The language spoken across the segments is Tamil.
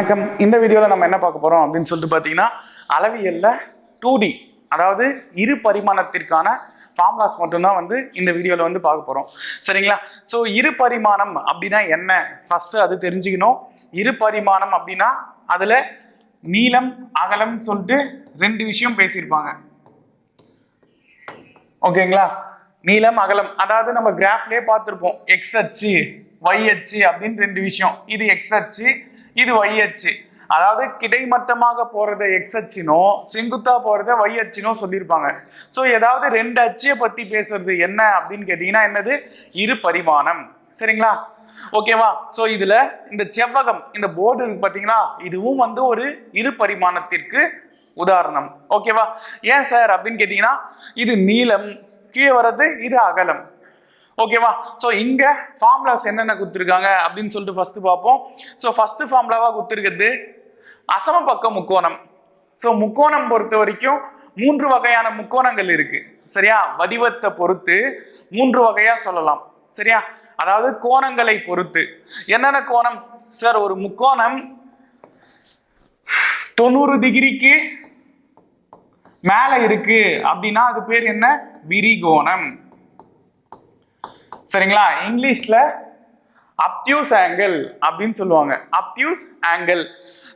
வணக்கம். இந்த வீடியோவில் நம்ம என்ன பார்க்க போகிறோம் அப்படின்னு சொல்லிட்டு பார்த்தீங்கன்னா அளவியலில் டூ டி அதாவது இரு பரிமாணத்திற்கான ஃபார்முலாஸ் மட்டும்தான் வந்து இந்த வீடியோவில் வந்து பார்க்க போகிறோம் சரிங்களா? ஸோ இரு பரிமாணம் அப்படின்னா என்ன? ஃபஸ்ட்டு அது தெரிஞ்சுக்கணும். இரு பரிமாணம் அப்படின்னா அதில் நீளம் அகலம் சொல்லிட்டு ரெண்டு விஷயம் பேசியிருப்பாங்க. ஓகேங்களா? நீளம் அகலம். அதாவது நம்ம கிராஃப்லேயே பார்த்துருப்போம். எக்ஸ் அச்சு ஒய் அச்சு அப்படின்னு ரெண்டு விஷயம். இது எக்ஸ் அச்சு இது ஒய் அச்சு. அதாவது கிடைமட்டமாக போறத எக்ஸ் அச்சினோ செங்குத்தா போறத ஒய் அச்சினோ சொல்லியிருப்பாங்க. ஸோ ஏதாவது ரெண்டு அச்சியை பத்தி பேசுறது என்ன அப்படின்னு கேட்டீங்கன்னா என்னது? இரு பரிமாணம். சரிங்களா? ஓகேவா ஸோ இதுல இந்த செவ்வகம் இந்த போர்டு இருக்கு பாத்தீங்களா இதுவும் வந்து ஒரு இரு பரிமாணத்திற்கு உதாரணம். ஓகேவா ஏன் சார் அப்படின்னு கேட்டீங்கன்னா இது நீளம் கீழே வர்றது இது அகலம். ஓகேவா ஸோ இங்கே ஃபார்முலாஸ் என்னென்ன கொடுத்துருக்காங்க அப்படின்னு சொல்லிட்டு ஃபஸ்ட்டு பார்ப்போம். ஸோ ஃபர்ஸ்ட் ஃபார்முலாவா கொடுத்துருக்கிறது அசமபக்க முக்கோணம். ஸோ முக்கோணம் பொறுத்த வரைக்கும் மூன்று வகையான முக்கோணங்கள் இருக்கு. சரியா? வடிவத்தை பொறுத்து மூன்று வகையா சொல்லலாம். சரியா? அதாவது கோணங்களை பொறுத்து. என்னென்ன கோணம்? சார் ஒரு முக்கோணம் தொண்ணூறு டிகிரிக்கு மேல இருக்கு. அப்படின்னா அது பேர் என்ன? விரிகோணம். சரிங்களா? இங்கிலீஷ்ல அப்டியூஸ் ஆங்கிள் அப்படின்னு சொல்லுவாங்க. அப்டியூஸ் ஆங்கிள்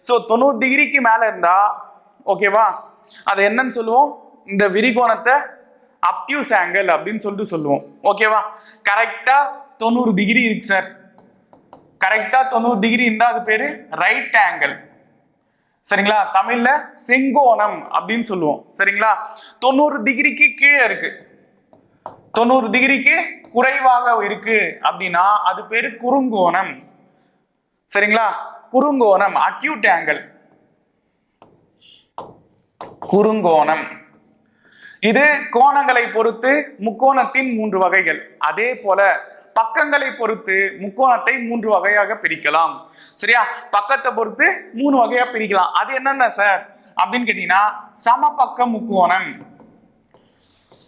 ஸோ தொண்ணூறு டிகிரிக்கு மேலே இருந்தா ஓகேவா அது என்னன்னு சொல்லுவோம்? இந்த விரிகோணத்தை அப்டியூஸ் ஆங்கிள் அப்படின்னு சொல்லிட்டு சொல்லுவோம். ஓகேவா கரெக்டா தொண்ணூறு டிகிரி இருக்கு சார் கரெக்டா தொண்ணூறு டிகிரி இருந்தா அது பேரு ரைட் ஆங்கிள் சரிங்களா? தமிழ்ல செங்கோணம் அப்படின்னு சொல்லுவோம். சரிங்களா? தொண்ணூறு டிகிரிக்கு கீழே இருக்கு. தொண்ணூறு டிகிரிக்கு குறைவாக இருக்கு அப்படின்னா அது பேரு குறுங்கோணம். சரிங்களா? குறுங்கோணம் அக்யூட் ஆங்கிள் குறுங்கோணம். இது கோணங்களை பொறுத்து முக்கோணத்தின் மூன்று வகைகள். அதே போல பக்கங்களை பொறுத்து முக்கோணத்தை மூன்று வகையாக பிரிக்கலாம். சரியா? பக்கத்தை பொறுத்து மூணு வகையா பிரிக்கலாம். அது என்னென்ன சார் அப்படின்னு கேட்டீங்கன்னா சமபக்க முக்கோணம்.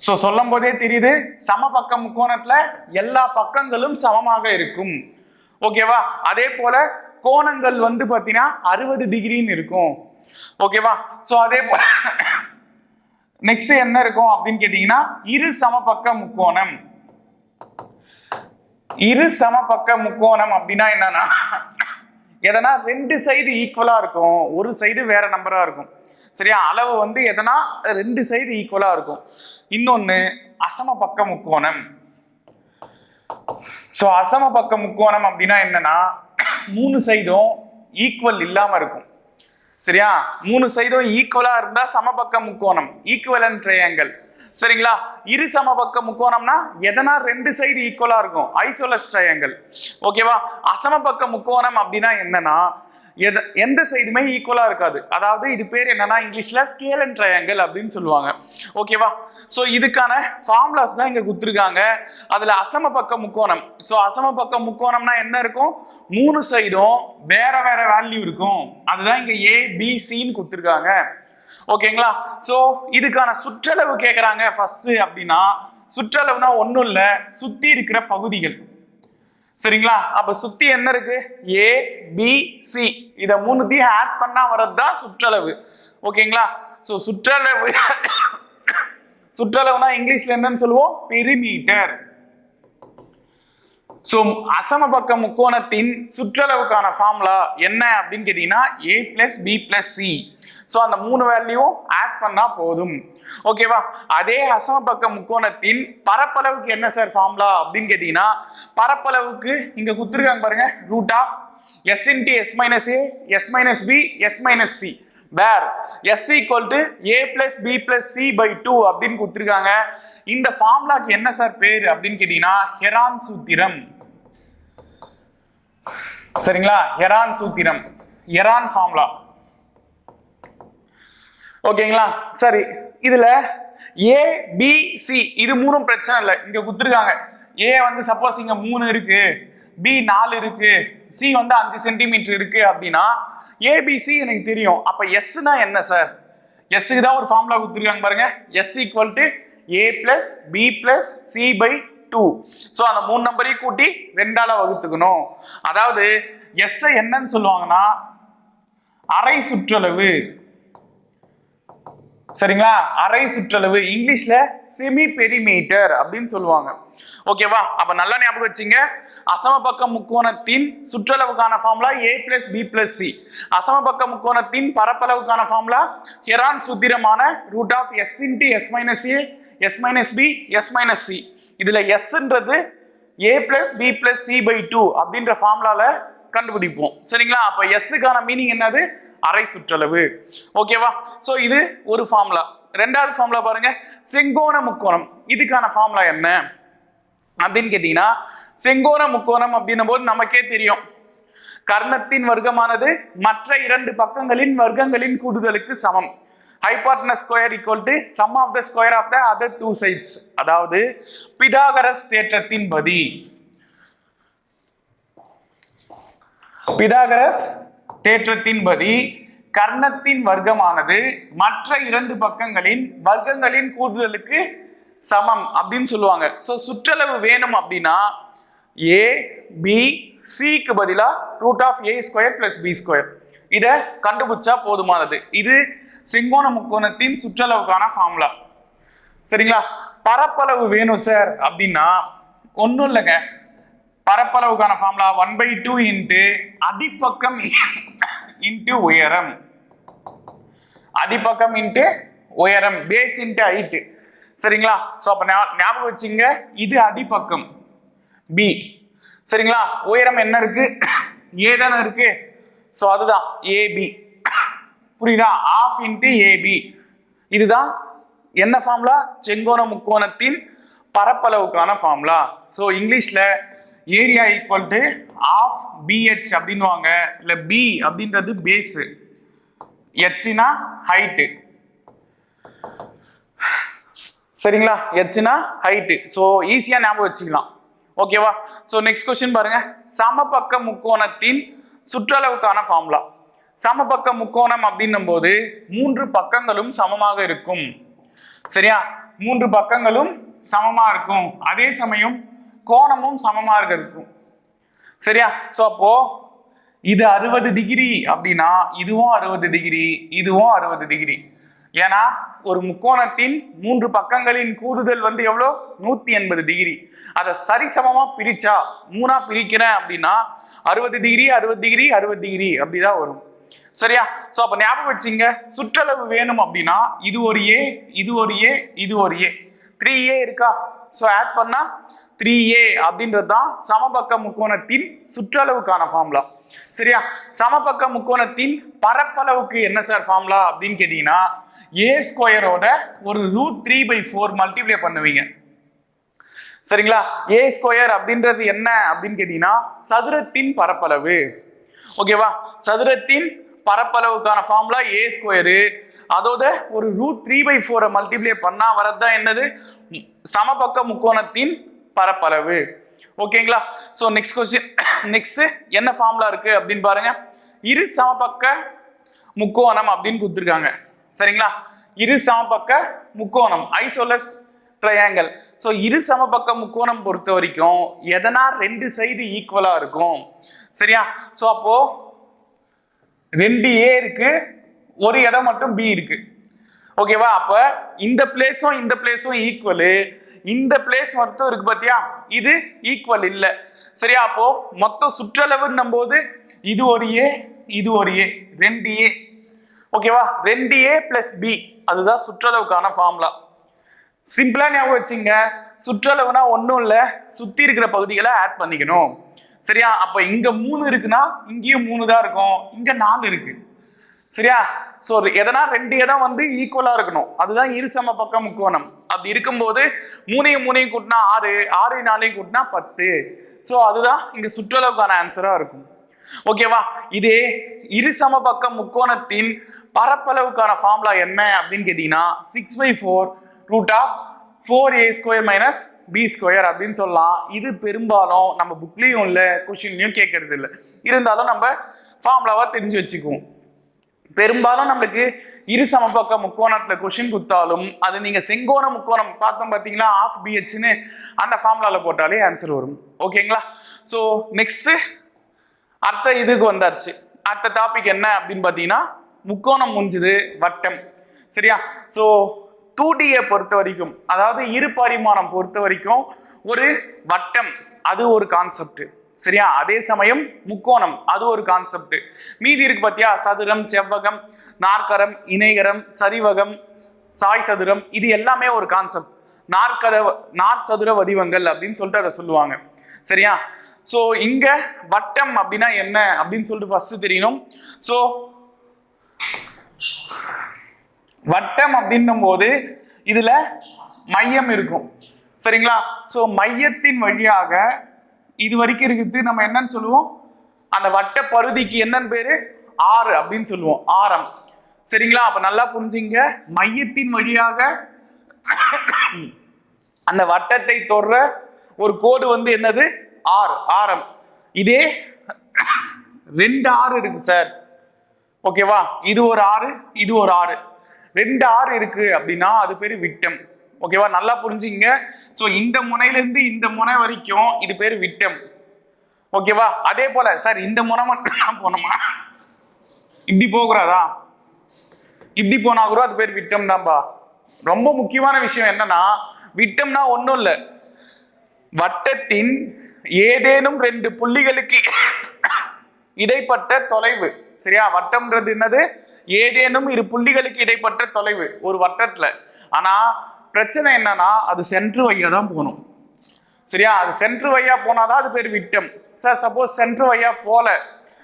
ஸோ சொல்லும் போதே தெரியுது சமபக்க முக்கோணத்துல எல்லா பக்கங்களும் சமமாக இருக்கும். ஓகேவா அதே போல கோணங்கள் வந்து பார்த்தீங்கன்னா அறுபது டிகிரின்னு இருக்கும். ஓகேவா ஸோ அதே போல நெக்ஸ்ட் என்ன இருக்கும் அப்படின்னு கேட்டீங்கன்னா இரு சமபக்க முக்கோணம். இரு சமபக்க முக்கோணம் அப்படின்னா என்னன்னா எதனா ரெண்டு சைடு ஈக்குவலா இருக்கும். ஒரு சைடு வேற நம்பரா இருக்கும். சரியா? அளவு வந்து எதனா ரெண்டு சைடு ஈக்குவலா இருக்கும். இன்னொன்னு அசம பக்க முக்கோணம். ஸோ அசம பக்க முக்கோணம் அப்படின்னா என்னன்னா மூணு சைடும் ஈக்குவல் இல்லாம இருக்கும். சரியா? மூணு சைடும் ஈக்குவலா இருந்தா சமபக்க முக்கோணம் ஈக்குவலன் ட்ரையாங்கல் சரிங்களா? இரு சமபக்க முக்கோணம்னா எதனா ரெண்டு சைடு ஈக்குவலா இருக்கும் ஐசோலஸ் ட்ரையாங்கல் ஓகேவா அசமபக்க முக்கோணம் அப்படின்னா என்னன்னா எத எந்த சைடுமே ஈக்குவலாக இருக்காது. அதாவது இது பேர் என்னன்னா இங்கிலீஷில் ஸ்கேல் அண்ட் ட்ரையாங்கல் அப்படின்னு சொல்லுவாங்க. ஓகேவா ஸோ இதுக்கான ஃபார்முலாஸ் தான் இங்கே கொடுத்துருக்காங்க. அதில் அசம பக்க முக்கோணம். ஸோ அசம பக்க முக்கோணம்னா என்ன இருக்கும்? மூணு சைடும் வேற வேற வேல்யூ இருக்கும். அதுதான் இங்கே ஏ பி சின்னு கொடுத்துருக்காங்க. ஓகேங்களா ஸோ இதுக்கான சுற்றளவு கேட்குறாங்க ஃபர்ஸ்ட் அப்படின்னா சுற்றளவுனா ஒன்றும் இல்லை சுற்றி இருக்கிற பகுதிகள். சரிங்களா? அப்ப சுத்தி என்ன இருக்கு? ஏ பி சி இத மூணுத்தையும் ஆட் பண்ணா வர்றதுதான் சுற்றளவு. ஓகேங்களா? சோ சுற்றளவு சுற்றளவுனா இங்கிலீஷ்ல என்னன்னு சொல்லுவோம்? பெரிமீட்டர் ஸோ அசமபக்க முக்கோணத்தின் சுற்றளவுக்கான ஃபார்முலா என்ன அப்படின்னு கேட்டீங்கன்னா A plus B plus C so அந்த மூணு வேல்யூவும் ஆட் பண்ணால் போதும். ஓகேவா அதே அசமபக்க முக்கோணத்தின் பரப்பளவுக்கு என்ன சார் ஃபார்முலா அப்படின்னு கேட்டீங்கன்னா பரப்பளவுக்கு இங்கே கொடுத்துருக்காங்க பாருங்க root of S into S minus A S minus B S minus C where S equal to A plus B plus C by two அப்படின்னு கொடுத்துருக்காங்க. இந்த ஃபார்முலாக்கு என்ன சார் பேர் அப்படின்னு கேட்டீங்கன்னா ஹெரான் சூத்திரம். சரிங்களா? ஹெரான் சூத்திரம். எரான் ஃபார்முலா ஓகேங்களா? சரி இதுல ஏ பி சி இது மூணும் பிரச்சனை இல்லை. இங்க கொடுத்துருக்காங்க. ஏ வந்து சப்போஸ் இங்க மூணு இருக்கு. பி நாலு இருக்கு. சி வந்து அஞ்சு சென்டிமீட்டர் இருக்கு அப்படின்னா ஏபிசி எனக்கு தெரியும். அப்ப எஸ்னா என்ன சார் எஸ்க்கு தான் ஒரு ஃபார்முலா கொடுத்துருக்காங்க பாருங்க. S equal to A plus B plus C by two so அந்த மூணு நம்பரையும் கூட்டி ரெண்டால வகுத்துக்கணும். அதாவது எஸ்ஐ என்னன்னு சொல்லுவாங்கன்னா அரை சுற்றளவு. சரிங்களா? அரை சுற்றளவு. இங்கிலீஷ்ல செமி பெரிமீட்டர் அப்படின்னு சொல்லுவாங்க. ஓகேவா அப்ப நல்லா ஞாபகம் வச்சுங்க. அசமபக்க முக்கோணத்தின் சுற்றளவுக்கான formula A plus B plus C அசம பக்க முக்கோணத்தின் பரப்பளவுக்கான formula Heron சூத்திரமான root of S into S minus A S minus B S minus C இதுல எஸ்ன்றது A plus B plus C by two அப்படின்ற ஃபார்முலால கண்டுபிடிப்போம். சரிங்களா? அப்ப எஸ்ஸுக்கான மீனிங் என்னது? அரை சுற்றளவு. ஓகேவா சோ இது ஒரு ஃபார்முலா ரெண்டாவது ஃபார்முலா பாருங்க. செங்கோண முக்கோணம். இதுக்கான ஃபார்முலா என்ன? அப்படின்னு கேட்டீங்கன்னா செங்கோண முக்கோணம் அப்படின்னும் போது நமக்கே தெரியும். கர்ணத்தின் வர்க்கமானது மற்ற இரண்டு பக்கங்களின் வர்க்கங்களின் கூடுதலுக்கு சமம். Hypotenuse square equal to sum of the square of the other two sides அதாவது பிதாகரஸ் தேற்றத்தின் படி பிதாகரஸ் தேற்றத்தின் படி கர்ணத்தின் வர்க்கமானது மற்ற இரண்டு பக்கங்களின் வர்க்கங்களின் கூடுதலுக்கு சமம் அப்படின்னு சொல்லுவாங்க. ஸோ சுற்றளவு வேணும் அப்படின்னா ஏ பி சிக்கு பதிலாக root of A square plus B square இதை கண்டுபிடிச்சா போதுமானது. இது செங்கோண முக்கோணத்தின் சுற்றளவுக்கான ஃபார்முலா சரிங்களா? பரப்பளவு வேணும் சார் அப்படின்னா ஒன்றும் இல்லைங்க. பரப்பளவுக்கான formula one by two into அடிப்பக்கம் into உயரம். அடிப்பக்கம் இன்ட்டு உயரம். பேஸ் இன்ட்டு ஹைட்டு சரிங்களா? ஸோ அப்போ ஞாபகம் வச்சுங்க. இது அடிப்பக்கம். பி சரிங்களா? உயரம் என்ன இருக்கு? ஏ தானே இருக்கு. ஸோ அதுதான். ஏபி புரியுதா? ஆஃப் இன்ட்டு ஏபி இதுதான் என்ன ஃபார்முலா செங்கோண முக்கோணத்தின் பரப்பளவுக்கான ஃபார்முலா ஸோ இங்கிலீஷில் area equal to half BH அப்படின்னுவாங்க. இல்லை பி அப்படின்றது பேஸு ஹெச்னா ஹைட்டு சரிங்களா? எச்சுனா ஹைட்டு ஸோ ஈஸியாக ஞாபகம் வச்சுக்கலாம். ஓகேவா ஸோ நெக்ஸ்ட் கொஸ்டின் பாருங்க. சமபக்க முக்கோணத்தின் சுற்றளவுக்கான ஃபார்முலா சமபக்க முக்கோணம் அப்படின்னும் போது மூன்று பக்கங்களும் சமமாக இருக்கும். சரியா? மூன்று பக்கங்களும் சமமா இருக்கும். அதே சமயம் கோணமும் சமமா இருக்கும். சரியா? ஸோ அப்போ இது அறுபது டிகிரி அப்படின்னா இதுவும் அறுபது டிகிரி இதுவும் அறுபது டிகிரி. ஏன்னா ஒரு முக்கோணத்தின் மூன்று பக்கங்களின் கூடுதல் வந்து எவ்வளோ? நூத்தி எண்பது டிகிரி. அதை சரிசமமா பிரிச்சா மூணா பிரிக்கிறேன் அப்படின்னா அறுபது டிகிரி அறுபது டிகிரி அறுபது டிகிரி அப்படிதான் வரும். சரியா? சோ அப்ப ஞாபகம் வச்சுங்க சுற்றளவு வேணும் அப்படின்னா இது ஒரு ஏ இது ஒரு ஏ இது ஒரு ஏ த்ரீ ஏ இருக்கா? ஸோ ஆட் பண்ணா த்ரீ ஏ அப்படின்றது தான் சமபக்க முக்கோணத்தின் சுற்றளவுக்கான ஃபார்முலா சரியா? சமபக்க முக்கோணத்தின் பரப்பளவுக்கு என்ன சார் ஃபார்முலா அப்படின்னு கேட்டீங்கன்னா ஏ ஸ்கொயரோட ஒரு root three by four multiply பண்ணுவீங்க. சரிங்களா? ஏ ஸ்கொயர் அப்படின்றது என்ன அப்படின்னு கேட்டீங்கன்னா சதுரத்தின் பரப்பளவு. ஓகேவா சதுரத்தின் பரப்பளவுக்கான ஃபார்முலா ஏ ஸ்கொயரு அதோட ஒரு ரூட் த்ரீ பை ஃபோரை மல்டிப்ளை பண்ணா வரதுதான் என்னது? சமபக்க முக்கோணத்தின் பரப்பளவு. ஓகேங்களா ஸோ நெக்ஸ்ட் கொஸ்டின் நெக்ஸ்ட் என்ன ஃபார்முலா இருக்கு அப்படின்னு பாருங்க. இரு சமபக்க முக்கோணம் அப்படின்னு கொடுத்துருக்காங்க. சரிங்களா? இரு சமபக்க முக்கோணம். ஐசோலஸ் ட்ரையாங்கல் ஸோ இரு சமபக்க முக்கோணம் பொறுத்த வரைக்கும் எதனா ரெண்டு சைடு ஈக்குவலா இருக்கும். சரியா? ஸோ அப்போ ரெண்டு ஏ இருக்கு ஒரு இடம் மட்டும் பி இருக்கு. ஓகேவா அப்ப இந்த பிளேஸும் இந்த பிளேஸும் ஈக்குவலு இந்த பிளேஸ் மட்டும் இருக்கு பாத்தியா? இது ஈக்குவல் இல்லை. சரியா? அப்போ மொத்த சுற்றளவுன்னும் போது இது ஒரு ஏ இது ஒரு ஏ ரெண்டு ஏ ஓகேவா ரெண்டு ஏ பிளஸ் பி அதுதான் சுற்றளவுக்கான ஃபார்முலா சிம்பிளா ஞாபகம் வச்சுங்க. சுற்றளவுனா ஒன்றும் இல்லை. சுத்தி இருக்கிற பகுதிகளை ஆட் பண்ணிக்கணும். சரியா? அப்ப இங்க மூணு இருக்குன்னா இங்கேயும் மூணு தான் இருக்கும். இங்க நாலு இருக்கு. சரியா? ஸோ எதனா ரெண்டு இடம் வந்து ஈக்குவலா இருக்கணும். அதுதான் இரு பக்கம் முக்கோணம். அப்படி இருக்கும்போது மூணையும் மூணையும் கூட்டினா ஆறு ஆறு நாலையும் கூட்டினா பத்து. ஸோ அதுதான் இங்க சுற்றளவுக்கான ஆன்சரா இருக்கும். ஓகேவா இதே இரு பக்கம் முக்கோணத்தின் பரப்பளவுக்கான ஃபார்முலா என்ன அப்படின்னு கேட்டீங்கன்னா six by four root of four A square minus B square அப்படின்னு சொல்லலாம். இது பெரும்பாலும் நம்ம புக்லேயும் இல்லை கொஷின்லையும் கேட்கறது இல்லை இருந்தாலும் நம்ம ஃபார்முலாவாக தெரிஞ்சு வச்சுக்குவோம். பெரும்பாலும் நம்மளுக்கு இரு சமபக்க முக்கோணத்துல கொஷின் கொடுத்தாலும் அது நீங்க செங்கோண முக்கோணம் பார்த்தோம் பார்த்தீங்களா ஆஃப் பிஹெச்னு அந்த ஃபார்முலாவில் போட்டாலே ஆன்சர் வரும். ஓகேங்களா ஸோ நெக்ஸ்ட் அடுத்த இதுக்கு வந்தாச்சு. அடுத்த டாபிக் என்ன அப்படின்னு பார்த்தீங்கன்னா முக்கோணம் முடிஞ்சுது வட்டம். சரியா? ஸோ டூ டியை பொறுத்த வரைக்கும் அதாவது இரு பரிமாணம் பொறுத்த வரைக்கும் ஒரு வட்டம் அது ஒரு கான்செப்ட் சரியா? அதே சமயம் முக்கோணம் அது ஒரு கான்செப்ட் மீதி இருக்கு பார்த்தியா சதுரம் செவ்வகம் நாற்கரம் இணைகரம் சரிவகம் சாய் சதுரம் இது எல்லாமே ஒரு கான்செப்ட் நாற்கத நார் சதுர வடிவங்கள் அப்படின்னு சொல்லிட்டு அதை சொல்லுவாங்க. சரியா? ஸோ இங்க வட்டம் அப்படின்னா என்ன? அப்படின்னு சொல்லிட்டு ஃபர்ஸ்ட் தெரியணும். ஸோ வட்டம் அப்படின்னும் போது இதுல மையம் இருக்கும். சரிங்களா? ஸோ மையத்தின் வழியாக இது வரைக்கும் இருக்குது. நம்ம என்னன்னு சொல்லுவோம்? அந்த வட்ட பருதிக்கு என்னன்னு பேரு? ஆறு அப்படின்னு சொல்லுவோம். ஆரம். சரிங்களா? அப்ப நல்லா புரிஞ்சுங்க. மையத்தின் வழியாக அந்த வட்டத்தை தொடுற ஒரு கோடு வந்து என்னது? ஆர் ஆரம். இதே ரெண்டு ஆறு இருக்கு சார் ஓகேவா இது ஒரு ஆறு இது ஒரு ஆறு. ரெண்டு ஆறு இருக்கு அப்படின்னா அது பேர் விட்டம். ஓகேவா நல்லா புரிஞ்சுங்க ஸோ இந்த முனையிலேருந்து இந்த முனை வரைக்கும் இது பேர் விட்டம். ஓகேவா அதே போல சார் இந்த முனை மட்டும் போனோமா இப்படி போகிறாரா இப்படி போனா கூட அது பேர் விட்டம் தான்பா. ரொம்ப முக்கியமான விஷயம் என்னன்னா விட்டம்னா ஒன்றும் இல்லை. வட்டத்தின் ஏதேனும் ரெண்டு புள்ளிகளுக்கு இடைப்பட்ட தொலைவு. சரியா? வட்டம்ன்றது என்னது? ஏதேனும் இரு புள்ளிகளுக்கு இடைப்பட்ட தொலைவு ஒரு வட்டத்துல. ஆனா பிரச்சனை என்னன்னா அது சென்ட்ரு வையா தான் போகணும். சரியா? அது சென்ட்ரு வையா போனாதான் அது பேர் விட்டம். சார் சப்போஸ் சென்ட்ரு வையா போல.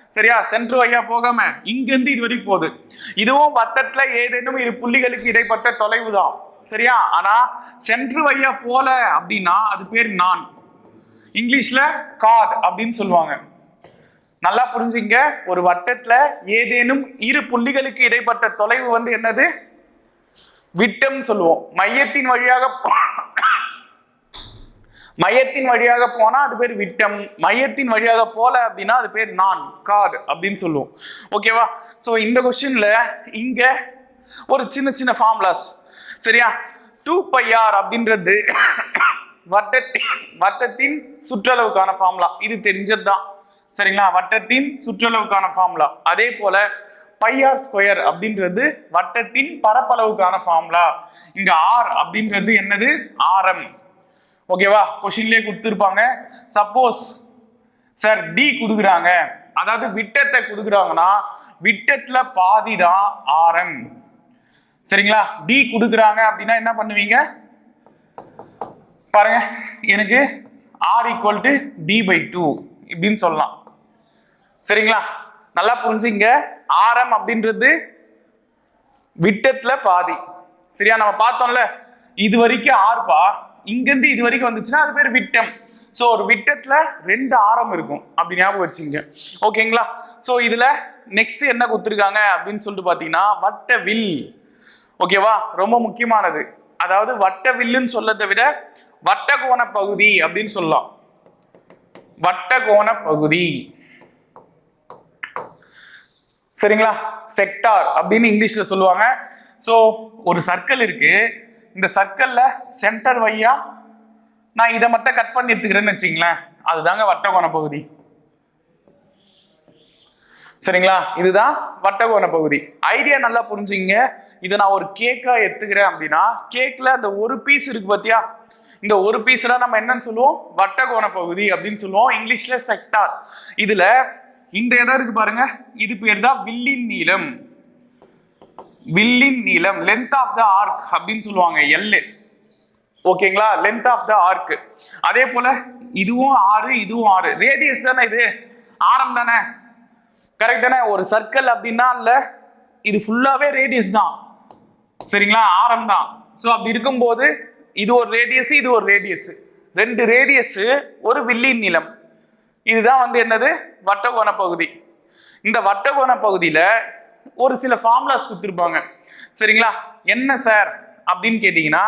சரியா? சென்ட்ரு வையா போகாம இங்கிருந்து இது வரைக்கும் போகுது. இதுவும் வட்டத்துல ஏதேனும் இரு புள்ளிகளுக்கு இடைப்பட்ட தொலைவு தான். சரியா? ஆனா சென்ட்ரு வையா போல அப்படின்னா அது பேர் நான். இங்கிலீஷ்ல காட் அப்படின்னு சொல்லுவாங்க. நல்லா புரிஞ்சுங்க. ஒரு வட்டத்துல ஏதேனும் இரு புள்ளிகளுக்கு இடைப்பட்ட தொலைவு வந்து என்னது? விட்டம் சொல்லுவோம். மையத்தின் வழியாக போ- மையத்தின் வழியாக போனா அது பேர் விட்டம். மையத்தின் வழியாக போல அப்படின்னா அது பேர் நான் காடு அப்படின்னு சொல்லுவோம். ஓகேவா ஸோ இந்த கொஸ்டின்ல இங்க ஒரு சின்ன சின்ன ஃபார்முலாஸ் சரியா? டூ பையார் அப்படின்றது வட்டத்தின் வட்டத்தின் சுற்றளவுக்கான ஃபார்முலா இது தெரிஞ்சது தான் சரிங்களா? வட்டத்தின் சுற்றளவுக்கான ஃபார்முலா அதே போல பையார் ஸ்கொயர் அப்படின்றது வட்டத்தின் பரப்பளவுக்கான ஃபார்முலா இங்க ஆர் அப்படின்றது என்னது? ஆரம் ஓகேவா கொஷின்லேயே கொடுத்துருப்பாங்க. சப்போஸ் சார் டி கொடுக்குறாங்க. அதாவது விட்டத்தை கொடுக்குறாங்கன்னா விட்டத்துல பாதி தான் ஆரம் சரிங்களா? டி கொடுக்குறாங்க அப்படின்னா என்ன பண்ணுவீங்க? பாருங்க. எனக்கு R equal to D by two இப்படின்னு சொல்லலாம். சரிங்களா? நல்லா புரிஞ்சுங்க. ஆரம் அப்படின்றது விட்டத்துல பாதி. சரியா? நம்ம பார்த்தோம்ல? இது வரைக்கும் ஆறுபா இங்கிருந்து இது வரைக்கும் வந்துச்சுன்னா அது பேர் விட்டம். ஸோ ஒரு விட்டத்துல ரெண்டு ஆரம் இருக்கும். அப்படி ஞாபகம் வச்சுங்க ஓகேங்களா? ஸோ இதுல நெக்ஸ்ட் என்ன கொடுத்துருக்காங்க அப்படின்னு சொல்லிட்டு பார்த்தீங்கன்னா வட்ட வில் ஓகேவா? ரொம்ப முக்கியமானது. அதாவது வட்ட வில்லுன்னு சொல்லதை விட வட்டகோண பகுதி அப்படின்னு சொல்லலாம். வட்டகோண பகுதி. சரிங்களா? செக்டார் அப்படின்னு இங்கிலீஷ்ல சொல்லுவாங்க. ஸோ ஒரு சர்க்கிள் இருக்கு. இந்த சர்க்கிளில் சென்டர் வையா நான் இதை மட்டும் கட் பண்ணி எடுத்துக்கிறேன்னு வச்சுங்களேன் அதுதாங்க வட்டகோண பகுதி. சரிங்களா? இதுதான் வட்டகோண பகுதி. ஐடியா நல்லா புரிஞ்சுங்க இதை நான் ஒரு கேக்கா எடுத்துக்கிறேன் அப்படின்னா கேக்ல அந்த ஒரு பீஸ் இருக்கு பாத்தியா? இந்த ஒரு பீஸ்ல நம்ம என்னன்னு சொல்லுவோம்? வட்டகோண பகுதி அப்படின்னு சொல்லுவோம். இங்கிலீஷ்ல செக்டார் இதுல இந்த இடம் இருக்கு பாருங்க? இது பேர் தான் வில்லின் நீளம். வில்லின் நீளம். லென்த் ஆஃப் த ஆர்க் அப்படின்னு சொல்லுவாங்க எல்லு ஓகேங்களா லென்த் ஆஃப் த ஆர்க் அதே போல இதுவும் ஆறு இதுவும் ஆறு. ரேடியஸ் தானே இது? ஆரம் தானே? கரெக்ட் தானே? ஒரு சர்க்கிள் அப்படின்னா இல்ல இது ஃபுல்லாவே ரேடியஸ் தான். சரிங்களா? ஆரம் தான். ஸோ அப்படி இருக்கும்போது இது ஒரு ரேடியஸ் இது ஒரு ரேடியஸ் ரெண்டு ரேடியஸ் ஒரு வில்லின் நீளம். இதுதான் வந்து என்னது? வட்டகோண பகுதி. இந்த வட்டகோண பகுதியில ஒரு சில ஃபார்முலாஸ் கொடுத்துருப்பாங்க. சரிங்களா? என்ன சார் அப்படின்னு கேட்டிங்கன்னா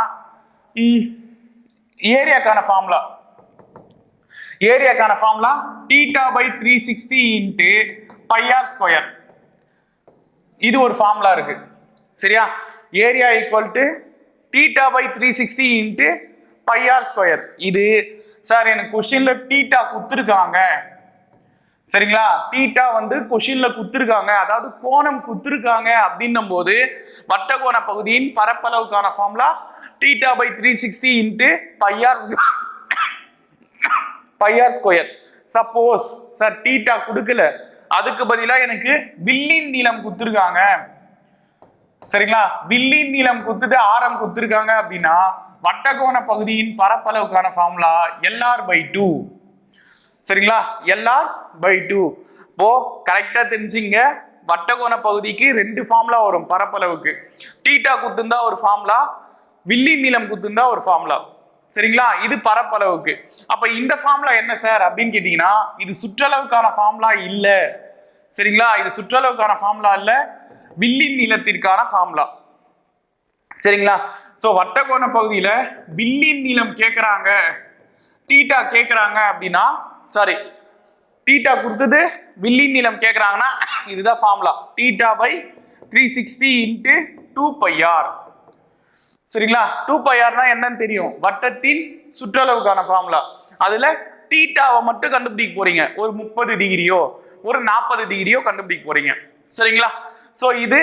ஏரியாக்கான formula ஏரியாக்கான formula theta by three sixty into pi R square இது ஒரு ஃபார்முலா இருக்கு. சரியா? Area equal to theta by three sixty into pi R square இது சார் எனக்கு கொஷின்ல டீட்டா கொடுத்துருக்காங்க சரிங்களா? தீட்டா வந்து கொஷின்ல குத்துருக்காங்க. அதாவது கோணம் குத்துருக்காங்க அப்படின்னும் போது வட்டகோண பகுதியின் பரப்பளவுக்கான formula theta by three sixty into pi R pi R square suppose sir theta கொடுக்கல. அதுக்கு பதிலாக எனக்கு வில்லின் நீளம் குத்துருக்காங்க. சரிங்களா? வில்லின் நீளம் குத்துட்டு ஆரம் குத்துருக்காங்க அப்படின்னா வட்டகோண பகுதியின் பரப்பளவுக்கான formula L R by two சரிங்களா? எல்ஆர் பை டூ இப்போ கரெக்டா தெரிஞ்சுங்க. வட்டகோண பகுதிக்கு ரெண்டு ஃபார்முலா வரும் பரப்பளவுக்கு. டீட்டா குத்துந்தா ஒரு ஃபார்முலா வில்லி நீளம் குத்துந்தா ஒரு ஃபார்முலா சரிங்களா? இது பரப்பளவுக்கு. அப்ப இந்த ஃபார்முலா என்ன சார் அப்படின்னு கேட்டீங்கன்னா இது சுற்றளவுக்கான ஃபார்முலா இல்ல. சரிங்களா? இது சுற்றளவுக்கான ஃபார்முலா இல்ல. வில்லின் நீளத்திற்கான ஃபார்முலா சரிங்களா? ஸோ வட்டக்கோண பகுதியில் வில்லின் நீளம் கேட்குறாங்க டீட்டா கேட்குறாங்க அப்படின்னா சாரி டீட்டா கொடுத்தது வில்லின் நீளம் கேட்குறாங்கன்னா இதுதான் formula theta by three sixty into two pi R சரிங்களா? டூ பையார்னா என்னன்னு தெரியும். வட்டத்தின் சுற்றளவுக்கான ஃபார்முலா அதில் டீட்டாவை மட்டும் கண்டுபிடிக்க போறீங்க. ஒரு முப்பது டிகிரியோ ஒரு நாற்பது டிகிரியோ கண்டுபிடிக்க போறீங்க. சரிங்களா? ஸோ இது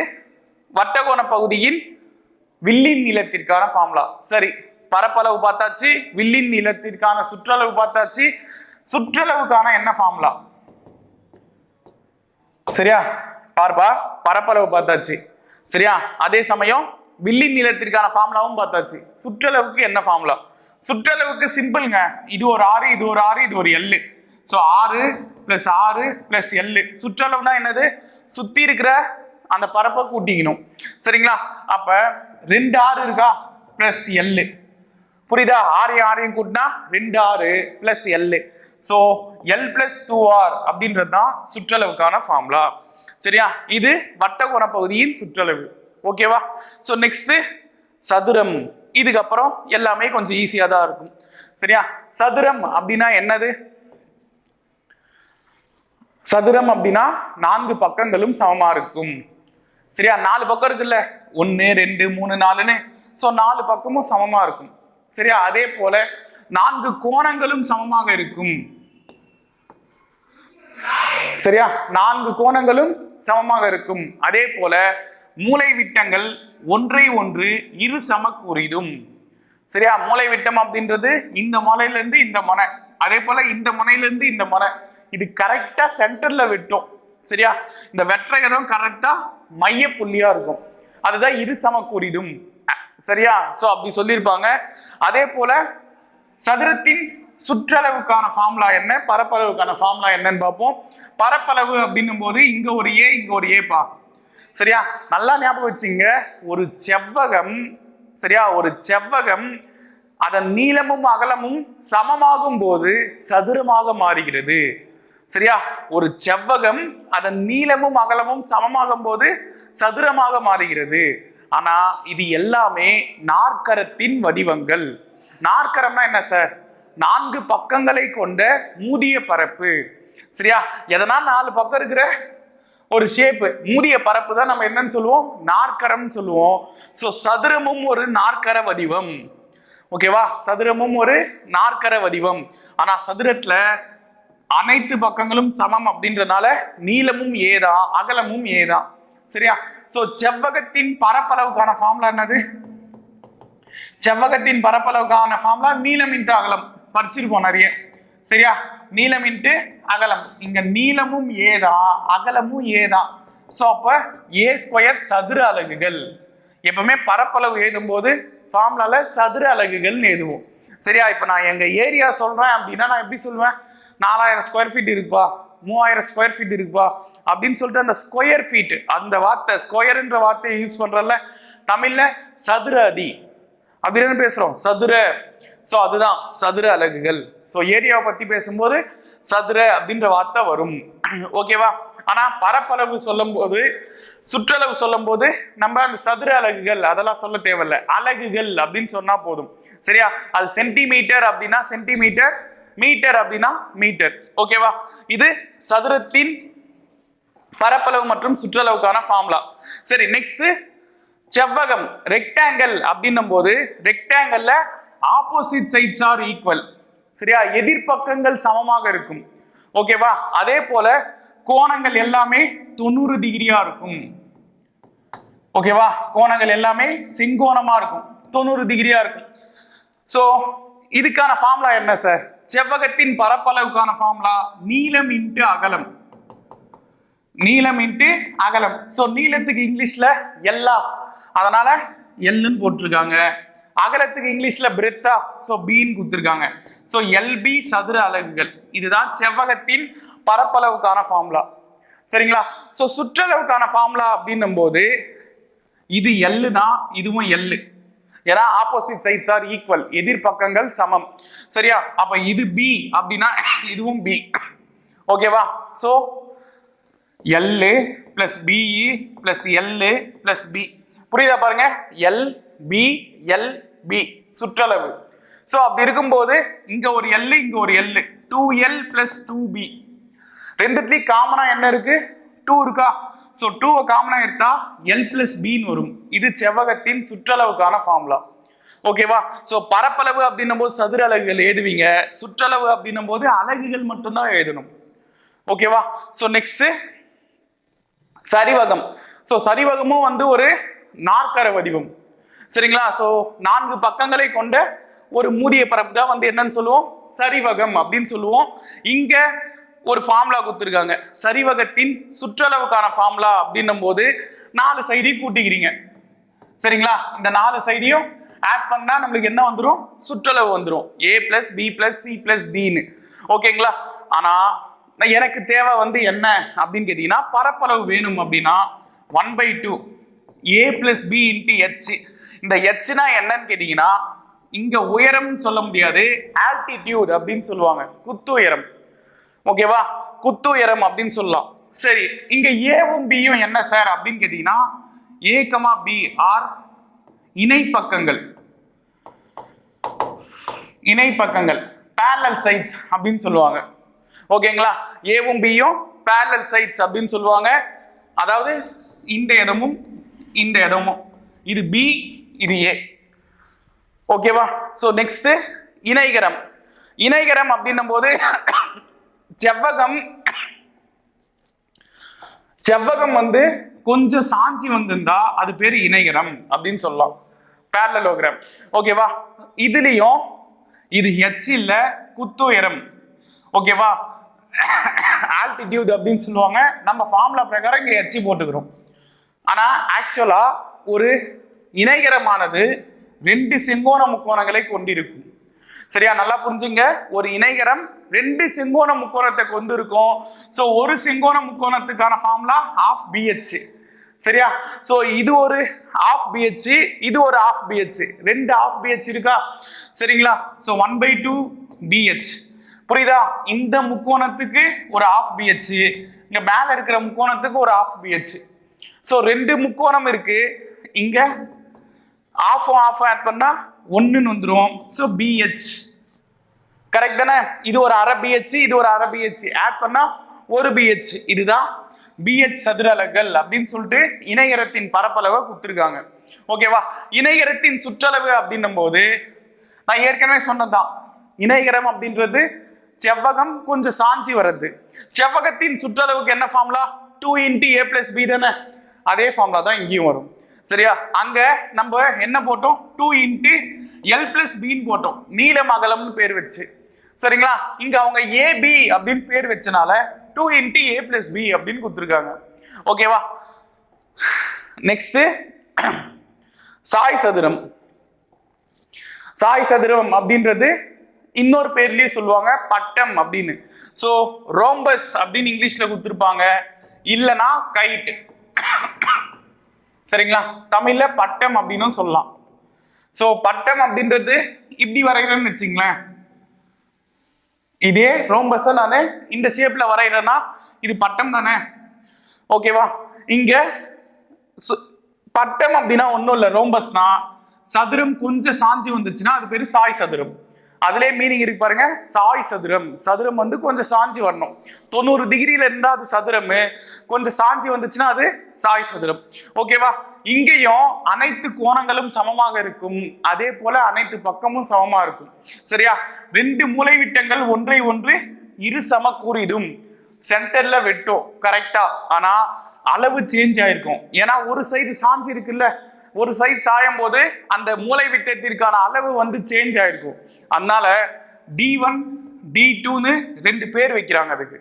வட்டகோண பகுதியின் வில்லின் நீளத்திற்கான ஃபார்முலா சரி பரப்பளவு பார்த்தாச்சு வில்லின் நீளத்திற்கான சுற்றளவு பார்த்தாச்சு. சுற்றளவுக்கான என்ன ஃபார்முலா சரியா? பார்ப்பா பரப்பளவு பார்த்தாச்சு. சரியா? அதே சமயம் வில்லின் நீளத்திற்கான ஃபார்முலாவும் பார்த்தாச்சு. சுற்றளவுக்கு என்ன ஃபார்முலா சுற்றளவுக்கு சிம்பிள்ங்க. இது ஒரு ஆறு இது ஒரு ஆறு இது ஒரு எல்லு ஸோ ஆறு பிளஸ் ஆறு பிளஸ் எல்லு சுற்றளவுனா என்னது? சுத்தி இருக்கிற அந்த பரப்பை கூட்டிக்கணும். சரிங்களா? அப்ப ரெண்டு ஆறு இருக்கா? பிளஸ் எல்லு புரியுதா? ஆறு ஆறையும் கூட்டினா ரெண்டு ஆறு plus L so L plus two R அப்படின்றது தான் சுற்றளவுக்கான ஃபார்முலா சரியா? இது வட்டகோண பகுதியின் சுற்றளவு. ஓகேவா ஸோ நெக்ஸ்ட் சதுரம். இதுக்கப்புறம் எல்லாமே கொஞ்சம் ஈஸியாக தான் இருக்கும். சரியா? சதுரம் அப்படின்னா என்னது? சதுரம் அப்படின்னா நான்கு பக்கங்களும் சமமா இருக்கும். சரியா? நாலு பக்கம் இருக்குல்ல? ஒன்று ரெண்டு மூணு நாலுன்னு. ஸோ நாலு பக்கமும் சமமாக இருக்கும். சரியா? அதே போல நான்கு கோணங்களும் சமமாக இருக்கும். சரியா? நான்கு கோணங்களும் சமமாக இருக்கும். அதே போல மூலை விட்டங்கள் ஒன்றை ஒன்று இரு சமக்கூறிடும். சரியா? மூலை விட்டம் அப்படின்றது இந்த மலையிலேருந்து இந்த மனை அதே போல இந்த மனையிலேருந்து இந்த மனை இது கரெக்டாக சென்டரில் வெட்டும். சரியா? இந்த வெற்ற கரெக்டாக மைய புள்ளியா இருக்கும். அதுதான் இரு சமக்கூறிடும் சரியா? சோ அப்படி சொல்லியிருப்பாங்க. அதே போல சதுரத்தின் சுற்றளவுக்கான ஃபார்முலா என்ன? பரப்பளவுக்கான ஃபார்முலா என்னன்னு பார்ப்போம். பரப்பளவு அப்படின்னும் போது இங்க ஒரு ஏ இங்க ஒரு ஏப்பா சரியா? நல்லா ஞாபகம் வச்சுங்க. ஒரு செவ்வகம் சரியா? ஒரு செவ்வகம் அதன் நீளமும் அகலமும் சமமாகும் போது சதுரமாக மாறுகிறது. சரியா? ஒரு செவ்வகம் அதன் நீளமும் அகலமும் சமமாகும் போது சதுரமாக மாறுகிறது. ஆனா இது எல்லாமே நாற்கரத்தின் வடிவங்கள். நாற்கரம்னா என்ன சார் நான்கு பக்கங்களை கொண்ட மூடிய பரப்பு. சரியா? எதனா நாலு பக்கம் இருக்கிற? ஒரு ஷேப்பு மூடிய பரப்பு தான் நம்ம என்னன்னு சொல்லுவோம்? நாற்கரம் சொல்லுவோம். ஸோ சதுரமும் ஒரு நாற்கர வடிவம். ஓகேவா சதுரமும் ஒரு நாற்கர வடிவம். ஆனா சதுரத்துல அனைத்து பக்கங்களும் சமம் அப்படின்றனால நீளமும் ஏதான் அகலமும் ஏதான் சரியா? சோ செவ்வகத்தின் பரப்பளவுக்கான ஃபார்முலா என்னது? செவ்வகத்தின் பரப்பளவுக்கான ஃபார்முலா நீளம் இன்ட்டு அகலம். படிச்சிருப்போம் நிறைய. சரியா? நீளம் இன்ட்டு அகலம். இங்க நீளமும் ஏதான் அகலமும் ஏதான் ஸோ அப்ப ஏ ஸ்கொயர் சதுர அலகுகள். எப்பவுமே பரப்பளவு எழுதும்போது ஃபார்முலால சதுர அலகுகள்னு எழுதுவோம். சரியா? இப்போ நான் எங்க ஏரியா சொல்றேன் அப்படின்னா நான் எப்படி சொல்லுவேன் நாலாயிரம் ஸ்கொயர் ஃபீட் இருக்குப்பா. மூவாயிரம் ஸ்கொயர் ஃபீட் இருக்குப்பா. அப்படின்னு சொல்லிட்டு அந்த ஸ்கொயர் ஃபீட் அந்த வார்த்தை ஸ்கொயர்ன்ற வார்த்தையை யூஸ் பண்றல தமிழ்ல சதுர அடி. அப்படின்னு பேசுறோம்? சதுர. சோ அதுதான் சதுர அலகுகள். சோ ஏரியாவை பத்தி பேசும்போது சதுர அப்படின்ற வார்த்தை வரும். ஓகேவா ஆனா பரப்பளவு சொல்லும்போது சுற்றளவு சொல்லும் போது நம்ம அந்த சதுர அலகுகள் அதெல்லாம் சொல்ல தேவையில்லை. அலகுகள் அப்படின்னு சொன்னா போதும். சரியா? அது சென்டிமீட்டர் அப்படின்னா சென்டிமீட்டர் மீட்டர் அப்படின்னா மீட்டர். ஓகேவா இது சதுரத்தின் பரப்பளவு மற்றும் சுற்றளவுக்கான ஃபார்முலா சரி நெக்ஸ்ட் செவ்வகம் ரெக்டாங்கிள் அப்படின்னும் போது ரெக்டாங்கிள்ல ஆப்போசிட் சைட்ஸ் ஆர் ஈக்குவல் சரியா? எதிர்ப்பக்கங்கள் சமமாக இருக்கும். ஓகேவா அதே போல கோணங்கள் எல்லாமே தொண்ணூறு டிகிரியா இருக்கும். ஓகேவா கோணங்கள் எல்லாமே செங்கோணமா இருக்கும். தொண்ணூறு டிகிரியா இருக்கும். ஸோ இதுக்கான ஃபார்முலா என்ன சார் செவ்வகத்தின் பரப்பளவுக்கான ஃபார்முலா நீளம் இன்ட்டு அகலம். நீளம் இன்ட்டு அகலம். ஸோ நீளத்துக்கு இங்கிலீஷ்ல எல்லா அதனால எல்லுன்னு போட்டிருக்காங்க. அகலத்துக்கு இங்கிலீஷ்ல பிரெத்தா ஸோ பின்னு கொடுத்துருக்காங்க. ஸோ எல்பி சதுர அலகுகள். இதுதான் செவ்வகத்தின் பரப்பளவுக்கான ஃபார்முலா சரிங்களா? ஸோ சுற்றளவுக்கான ஃபார்முலா அப்படின்னும் போது இது எல்லு தான் இதுவும் எல்லு ஏன்னா ஆப்போசிட் சைட்ஸ் ஆர் ஈக்குவல் எதிர்பக்கங்கள் சமம். சரியா? அப்ப இது பி அப்படின்னா இதுவும் பி ஓகேவா so L plus B plus L plus B புரியுதா பாருங்க? எல் பி எல் பி சுற்றளவு. ஸோ அப்படி இருக்கும்போது இங்க ஒரு எல்லு இங்க ஒரு L two L plus two B ரெண்டுத்துலயும் காமனா என்ன இருக்கு? டூ இருக்கா? ஸோ டூவை காமனாக எடுத்தா எல் பிளஸ் பின்னு வரும். இது செவ்வகத்தின் சுற்றளவுக்கான ஃபார்முலா ஓகேவா ஸோ பரப்பளவு அப்படின்னும் போது சதுர அலகுகள் எழுதுவீங்க. சுற்றளவு அப்படின்னும் போது அலகுகள் மட்டும்தான் எழுதணும். ஓகேவா ஸோ நெக்ஸ்ட் சரிவகம். ஸோ சரிவகமும் வந்து ஒரு நாற்கர வடிவம். சரிங்களா? ஸோ நான்கு பக்கங்களை கொண்ட ஒரு மூடிய பரப்பு தான் வந்து என்னன்னு சொல்லுவோம்? சரிவகம் அப்படின்னு சொல்லுவோம். இங்க ஒரு ஃபார்முலா கொடுத்துருக்காங்க. சரிவகத்தின் சுற்றளவுக்கான ஃபார்முலா அப்படின்னும் போது நாலு சைடையும் கூட்டிக்கிறீங்க. சரிங்களா? இந்த நாலு சைடையும் ஆட் பண்ணா நம்மளுக்கு என்ன வந்துடும் சுற்றளவு வந்துடும் A plus B plus C plus டின்னு ஓகேங்களா ஆனா எனக்கு தேவை வந்து என்ன அப்படின்னு கேட்டீங்கன்னா பரப்பளவு வேணும் அப்படின்னா one by two A plus B into H இந்த ஹெச்னா என்னன்னு கேட்டீங்கன்னா இங்க உயரம்னு சொல்ல முடியாது ஆல்டிடியூட் அப்படின்னு சொல்லுவாங்க. குத்து உயரம். ஓகேவா குத்துயரம் அப்படின்னு சொல்லலாம். சரி இங்க ஏவும் பியும் என்ன சார் அப்படின்னு கேட்டீங்கன்னா ஏகமா பி ஆர் இணை பக்கங்கள் இணை பக்கங்கள் பேரலல் சைட்ஸ் அப்படின்னு சொல்லுவாங்க. ஓகேங்களா ஏவும் பியும் பேரலல் சைட்ஸ் அப்படின்னு சொல்லுவாங்க. அதாவது இந்த இடமும் இந்த இடமும். இது பி இது ஏ ஓகேவா ஸோ நெக்ஸ்ட் இணைகரம். இணைகரம் அப்படின்னும் போது செவ்வகம். செவ்வகம் வந்து கொஞ்சம் சாஞ்சி வந்திருந்தா அது பேர் இணையகரம் அப்படின்னு சொல்லலாம். பேரலோகிரம் ஓகேவா இதுலயும் இது ஹெச் இல்ல குத்துயரம் ஓகேவா ஆல்டிடியூட் அப்படின்னு சொல்லுவாங்க. நம்ம ஃபார்முலா பிரகாரம் இங்க ஹெச்சி போட்டுக்கிறோம். ஆனா ஆக்சுவலா ஒரு இணைகரமானது ரெண்டு செங்கோண முக்கோணங்களை கொண்டிருக்கும். சரியா? நல்லா புரிஞ்சுங்க. ஒரு இணைகரம் ரெண்டு செங்கோண முக்கோணத்தை கொண்டு இருக்கும் ஸோ ஒரு செங்கோண முக்கோணத்துக்கான ஃபார்முலா ஆஃப் பிஹெச் சரியா? ஸோ இது ஒரு ஆஃப் பிஹெச் இது ஒரு ஆஃப் பிஹெச் ரெண்டு ஆஃப் பிஹெச் இருக்கா? சரிங்களா? So one by two B H புரியுதா? இந்த முக்கோணத்துக்கு ஒரு ஆஃப் பிஹெச் இங்க மேல இருக்கிற முக்கோணத்துக்கு ஒரு ஆஃப் பிஹெச் ஸோ ரெண்டு முக்கோணம் இருக்கு. இங்க ஆஃப் ஆஃப் ஆட் பண்ணா ஒன்றுன்னு வந்துடும் ஸோ பிஹெச் கரெக்ட் தானே? இது ஒரு அரை பிஹெச் இது ஒரு அரை பிஹெச் ஆட் பண்ணா ஒரு பிஹெச் இதுதான் பிஹெச் சதுர அலகுகள் அப்படின்னு சொல்லிட்டு இணையரத்தின் பரப்பளவை கொடுத்துருக்காங்க. ஓகேவா இணையரத்தின் சுற்றளவு அப்படின்னும் போது நான் ஏற்கனவே சொன்னதுதான். இணையரம் அப்படின்றது செவ்வகம் கொஞ்சம் சாஞ்சி வர்றது. செவ்வகத்தின் சுற்றளவுக்கு என்ன formula two into A plus B தானே? அதே ஃபார்முலா தான் இங்கேயும் வரும். சரியா? அங்க நம்ம என்ன போட்டோம்? டூ இன்ட்டு எல் பிளஸ் பின்னு போட்டோம். நீலம் அகலம்னு பேர் வச்சு. சரிங்களா? இங்க அவங்க ஏபி அப்படின்னு பேர் வச்சனால two into A plus B அப்படின்னு கொடுத்துருக்காங்க. ஓகேவா நெக்ஸ்ட் சாய் சதுரம். சாய் சதுரம் அப்படின்றது இன்னொரு பேர்லயே சொல்லுவாங்க பட்டம் அப்படின்னு. ஸோ ரோம்பஸ் அப்படின்னு இங்கிலீஷ்ல கொடுத்துருப்பாங்க. இல்லைன்னா கைட் சரிங்களா? தமிழ்ல பட்டம் அப்படின்னும் சொல்லலாம். ஸோ பட்டம் அப்படின்றது இப்படி வரைகிறேன்னு வச்சுங்களேன். இதே ரோம்பஸை நான் இந்த ஷேப்ல வரைகிறேன்னா இது பட்டம் தானே? ஓகேவா இங்க சு- பட்டம் அப்படின்னா ஒன்றும் இல்லை ரோம்பஸ்னா சதுரம் கொஞ்சம் சாஞ்சி வந்துச்சுன்னா அது பேர் சாய் சதுரம். அதுலேயே மீனிங் இருக்கு பாருங்க. சாய் சதுரம். சதுரம் வந்து கொஞ்சம் சாஞ்சி வரணும். தொண்ணூறு டிகிரியில இருந்தா அது சதுரம். கொஞ்சம் சாஞ்சி வந்துச்சுன்னா அது சாய் சதுரம். ஓகேவா இங்கேயும் அனைத்து கோணங்களும் சமமாக இருக்கும். அதே போல அனைத்து பக்கமும் சமமா இருக்கும். சரியா? ரெண்டு மூலைவிட்டங்கள் ஒன்றை ஒன்று இரு சமக்கூறிடும். சென்டர்ல வெட்டும். கரெக்டா ஆனா அளவு சேஞ்ச் ஆயிருக்கும். ஏன்னா ஒரு சைடு சாஞ்சு இருக்குல்ல? ஒரு சைஸ் சாயும் போது அந்த மூளை விட்டத்திற்கான அளவு வந்து சேஞ்ச் ஆயிருக்கும் அதனால டி ஒன் டி டூன்னு ரெண்டு பேர் வைக்கிறாங்க அதுக்கு.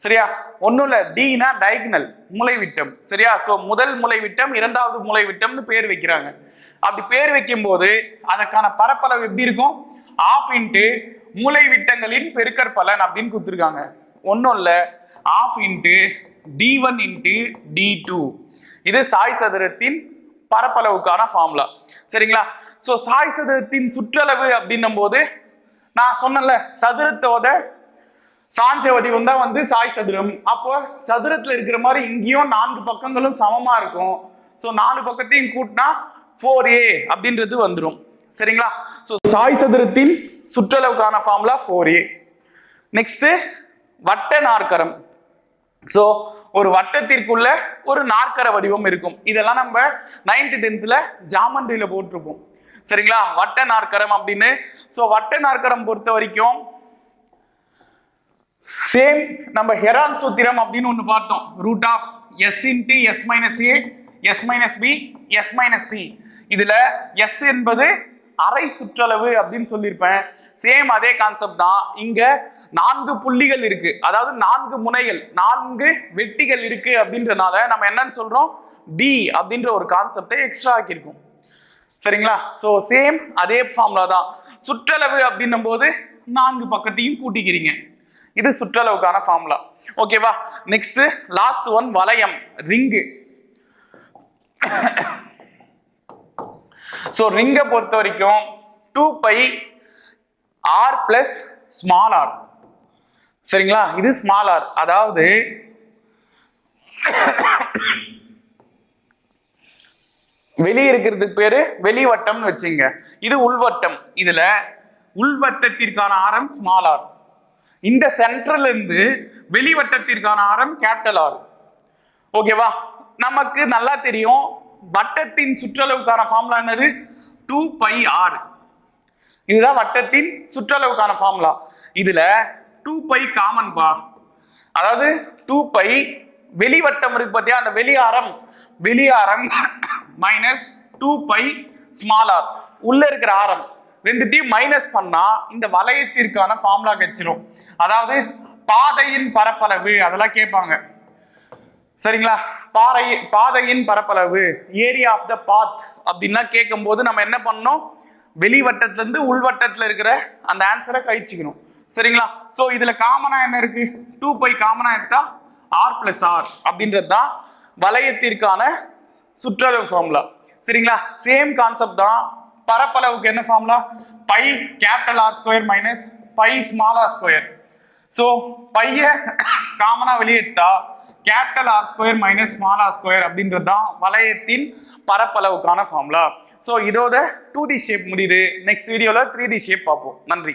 சரியா? ஒன்றும் இல்லை. டினா டயகனல் மூளைவிட்டம் சரியா? ஸோ முதல் மூளைவிட்டம் இரண்டாவது மூளைவிட்டம்னு பேர் வைக்கிறாங்க. அப்படி பேர் வைக்கும்போது அதற்கான பரப்பளவு எப்படி இருக்கும்? ஆஃப் இன்ட்டு மூளைவிட்டங்களின் பெருக்கற்பலன் அப்படின்னு கொடுத்துருக்காங்க. ஒன்றும் இல்லை. Half into D one into D two இது சாய் சதுரத்தின் பரப்பளவுக்கான ஃபார்முலா சரிங்களா? ஸோ சாய் சதுரத்தின் சுற்றளவு அப்படின்னும் போது நான் சொன்னேன்ல சதுரத்தோட சாஞ்ச வடிவம் தான் வந்து சாய் சதுரம். அப்போ சதுரத்துல இருக்கிற மாதிரி இங்கேயும் நான்கு பக்கங்களும் சமமா இருக்கும். ஸோ நாலு பக்கத்தையும் கூட்டினா ஃபோர் ஏ அப்படின்றது வந்துடும் சரிங்களா? ஸோ சாய் சதுரத்தின் சுற்றளவுக்கான ஃபார்முலா ஃபோர் ஏ நெக்ஸ்ட் வட்ட நாற்கரம். ஸோ ஒரு வட்டத்திற்குள்ள ஒரு நாற்கர வடிவம் இருக்கும். இதெல்லாம் நம்ம நைன்த் டென்த்ல ஜாமண்ட்ரியில போட்டிருப்போம். சரிங்களா? வட்ட நாற்கரம் அப்படின்னு. ஸோ வட்ட நாற்கரம் பொறுத்த வரைக்கும் சேம் நம்ம ஹெரான் சூத்திரம் அப்படின்னு ஒன்று பார்த்தோம். Root of S into S minus A S minus B S minus C இதுல எஸ் என்பது அரை சுற்றளவு அப்படின்னு சொல்லியிருப்பேன். சேம் அதே கான்செப்ட் தான். இங்க நான்கு புள்ளிகள் இருக்கு. அதாவது நான்கு முனைகள் நான்கு வெட்டிகள் இருக்கு அப்படின்றனால நம்ம என்னன்னு சொல்றோம்? டி அப்படின்ற ஒரு கான்செப்டை எக்ஸ்ட்ரா ஆக்கியிருக்கோம். சரிங்களா? ஸோ சேம் அதே ஃபார்முலா தான். சுற்றளவு அப்படின்னும் போது நான்கு பக்கத்தையும் கூட்டிக்கிறீங்க. இது சுற்றளவுக்கான ஃபார்முலா ஓகேவா நெக்ஸ்ட் லாஸ்ட் ஒன் வளையம் ரிங்கு ஸோ ரிங்கை பொறுத்த வரைக்கும் two pi R plus small R சரிங்களா? இது ஸ்மால் ஆர் அதாவது வெளியே இருக்கிறதுக்கு பேரு வெளிவட்டம்னு வச்சுங்க. இது உள்வட்டம். இதுல உள்வட்டத்திற்கான ஆரம் ஸ்மால் ஆர் இந்த சென்ட்ரல் இருந்து வெளிவட்டத்திற்கான ஆரம் கேபிட்டல் ஆர் ஓகேவா நமக்கு நல்லா தெரியும். வட்டத்தின் சுற்றளவுக்கான ஃபார்முலா என்னது? டூ பை ஆர் இதுதான் வட்டத்தின் சுற்றளவுக்கான ஃபார்முலா இதுல டூ பை காமன் பா. அதாவது டூ பை வெளிவட்டம் இருக்கு பார்த்தியா அந்த வெளியாரம் வெளியாரம் minus two pi small R உள்ள இருக்கிற ஆரம் ரெண்டுத்தையும் மைனஸ் பண்ணா இந்த வளையத்திற்கான ஃபார்முலா கிடைச்சிரும் அதாவது பாதையின் பரப்பளவு அதெல்லாம் கேட்பாங்க. சரிங்களா? பாறை பாதையின் பரப்பளவு ஏரியா ஆஃப் த பாத் அப்படின்லாம் கேட்கும்போது நம்ம என்ன பண்ணோம் வெளிவட்டத்துல இருந்து உள்வட்டத்துல இருக்கிற அந்த ஆன்சரை கழிச்சுக்கணும். சரிங்களா? சோ இதுல காமனா என்ன இருக்கு? டூ பை காமனா எடுத்தா ஆர் பிளஸ் ஆர் அப்படின்றது தான் வளையத்திற்கான சுற்றளவு ஃபார்முலா சரிங்களா? சேம் கான்செப்ட் தான் பரப்பளவுக்கு என்ன formula pi capital R square minus pi small R square so பைய காமனா வெளியெடுத்தா capital R square minus small R square அப்படின்றது தான் வளையத்தின் பரப்பளவுக்கான ஃபார்முலா ஸோ இதோட டூ டி ஷேப் முடியுது. நெக்ஸ்ட் வீடியோவில் த்ரீ டி ஷேப் பார்ப்போம். நன்றி.